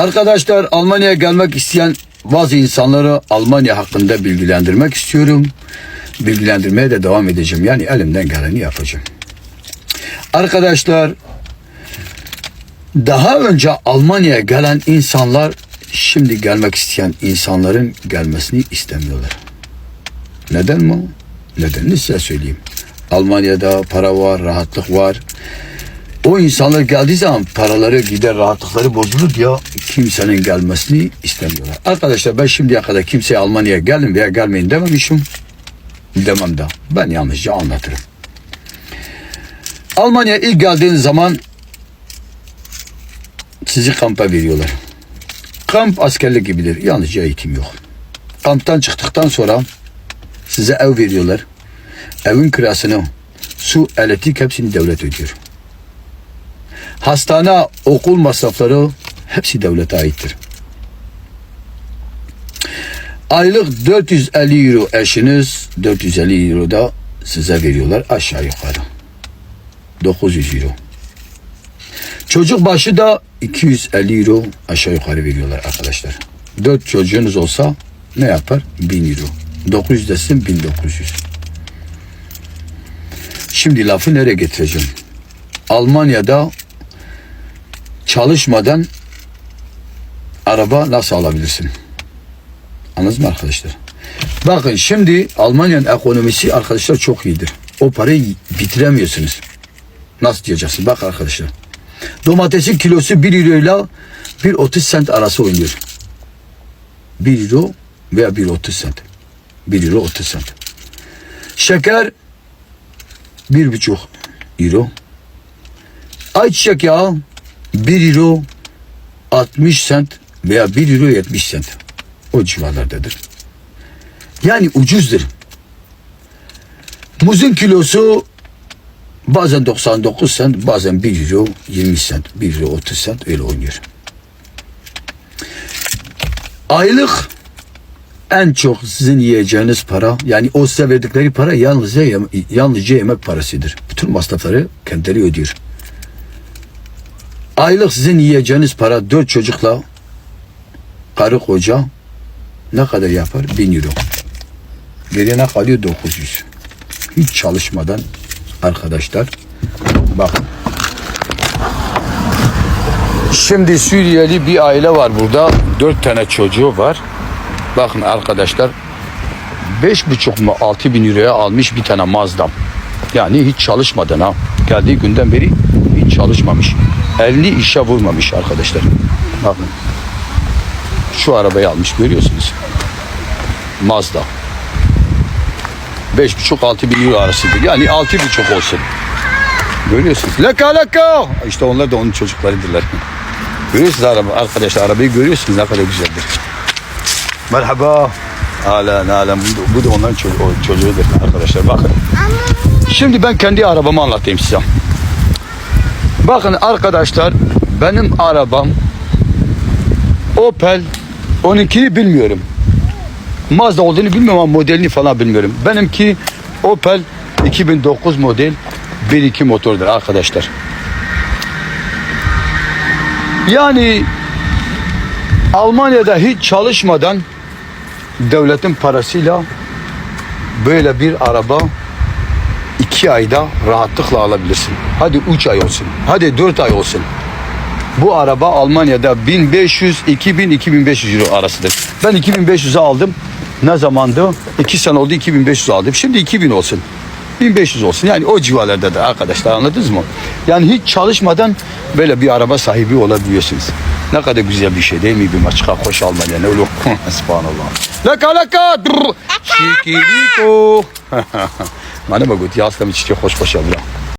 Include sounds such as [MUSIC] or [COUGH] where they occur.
Arkadaşlar Almanya'ya gelmek isteyen bazı insanları Almanya hakkında bilgilendirmek istiyorum. Bilgilendirmeye de devam edeceğim. Yani elimden geleni yapacağım. Arkadaşlar daha önce Almanya'ya gelen insanlar şimdi gelmek isteyen insanların gelmesini istemiyorlar. Neden mi? Nedenini size söyleyeyim. Almanya'da para var, rahatlık var. O insanlar geldiği zaman paraları gider, rahatlıkları bozulur diye kimsenin gelmesini istemiyorlar. Arkadaşlar ben şimdiye kadar kimseye Almanya'ya gelin veya gelmeyin dememişim. Demem de. Ben yalnızca anlatırım. Almanya'ya ilk geldiğiniz zaman sizi kampa veriyorlar. Kamp askerlik gibidir. Yalnızca eğitim yok. Kamptan çıktıktan sonra size ev veriyorlar. Evin kirasını, su, elektrik hepsini devlet ödüyor. Hastane, okul masrafları hepsi devlete aittir. Aylık 450 euro eşiniz, 450 euro da size veriyorlar aşağı yukarı. 900 euro. Çocuk başı da 250 euro aşağı yukarı veriyorlar arkadaşlar. 4 çocuğunuz olsa ne yapar? 1000 euro. 900 desin 1900. Şimdi lafı nereye getireceğim? Almanya'da çalışmadan araba nasıl alabilirsin? Anladınız mı arkadaşlar? Bakın şimdi Almanya'nın ekonomisi arkadaşlar çok iyidir. O parayı bitiremiyorsunuz. Nasıl diyeceksin? Bak arkadaşlar. Domatesin kilosu 1 euro ile 1.30 sent arası oynuyor. 1 euro veya 1.30 sent. 1 euro 30 sent. Şeker 1,5 euro. Ayçiçek yağı 1 euro 60 sent veya 1 euro 70 sent. O civarlardadır. Yani ucuzdur. Muzun kilosu bazen 99 sent, bazen 1 euro 20 sent, 1 euro 30 sent öyle oynuyor. Aylık en çok sizin yiyeceğiniz para yani o size verdikleri para yalnızca, yalnızca yemek parasıdır. Bütün masrafları kendileri ödüyor. Aylık sizin yiyeceğiniz para dört çocukla karı koca ne kadar yapar? Bin euro. Geriye ne kalıyor? 900. Hiç çalışmadan arkadaşlar bakın. Şimdi Suriyeli bir aile var burada. Dört tane çocuğu var. Bakın arkadaşlar beş buçuk mu altı bin euroya almış bir tane Mazda. Yani hiç çalışmadan ha. Geldiği günden beri çalışmamış. Elini işe vurmamış arkadaşlar. Bakın. Şu arabayı almış görüyorsunuz. Mazda. Beş buçuk altı bin euro arasıdır. Yani altı buçuk olsun. Görüyorsunuz. Laka laka. İşte onlar da onun çocuklarıdırlar. [LAUGHS] Görüyorsunuz araba arkadaşlar arabayı görüyorsunuz ne kadar güzeldir. Merhaba. Alen alen bu, bu da onların çocuğudur arkadaşlar bakın. Şimdi ben kendi arabamı anlatayım size. Bakın arkadaşlar benim arabam Opel 12'yi bilmiyorum. Mazda olduğunu bilmiyorum ama modelini falan bilmiyorum. Benimki Opel 2009 model 1.2 motordur arkadaşlar. Yani Almanya'da hiç çalışmadan devletin parasıyla böyle bir araba iki ayda rahatlıkla alabilirsin. Hadi üç ay olsun. Hadi dört ay olsun. Bu araba Almanya'da 1500, 2000, 2500 euro arasıdır. Ben 2500'e aldım. Ne zamandı? 2 sene oldu 2500 aldım. Şimdi 2000 olsun. 1500 olsun. Yani o civarlarda da arkadaşlar anladınız mı? Yani hiç çalışmadan böyle bir araba sahibi olabiliyorsunuz. Ne kadar güzel bir şey değil mi? Bir maçka hoş Almanya. Ne olur? [LAUGHS] Subhanallah. Laka laka. [LAUGHS] Şikiriko. Bana bak, ja ci hoş hoş Allah.